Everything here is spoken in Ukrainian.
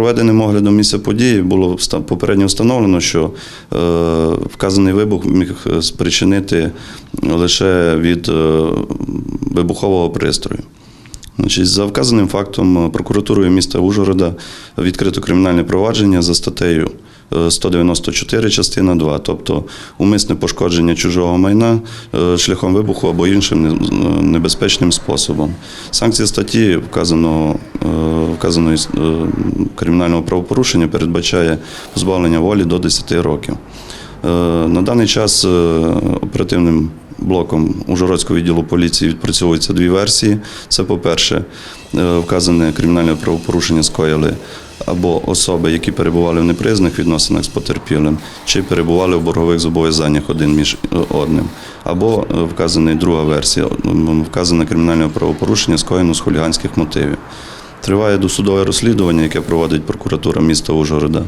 Проведеним оглядом місця події було попередньо встановлено, що е, вказаний вибух міг е, спричинити лише від е, вибухового пристрою. Значить, за вказаним фактом е, прокуратурою міста Ужгорода відкрито кримінальне провадження за статтею е, 194 частина 2, тобто умисне пошкодження чужого майна е, шляхом вибуху або іншим е, небезпечним способом. Санкція статті вказаного, е, вказаної е, кримінального правопорушення передбачає позбавлення волі до 10 років. Е, На даний час е, оперативним блоком Ужгородського відділу поліції відпрацьовуються дві версії. Це, по-перше, е, вказане кримінальне правопорушення скоїли або особи, які перебували в неприязних відносинах з потерпілим, чи перебували в боргових зобов'язаннях один між е, одним, або е, вказана друга версія, вказане кримінальне правопорушення скоєно з хуліганських мотивів. Триває досудове розслідування, яке проводить прокуратура міста Ужгорода.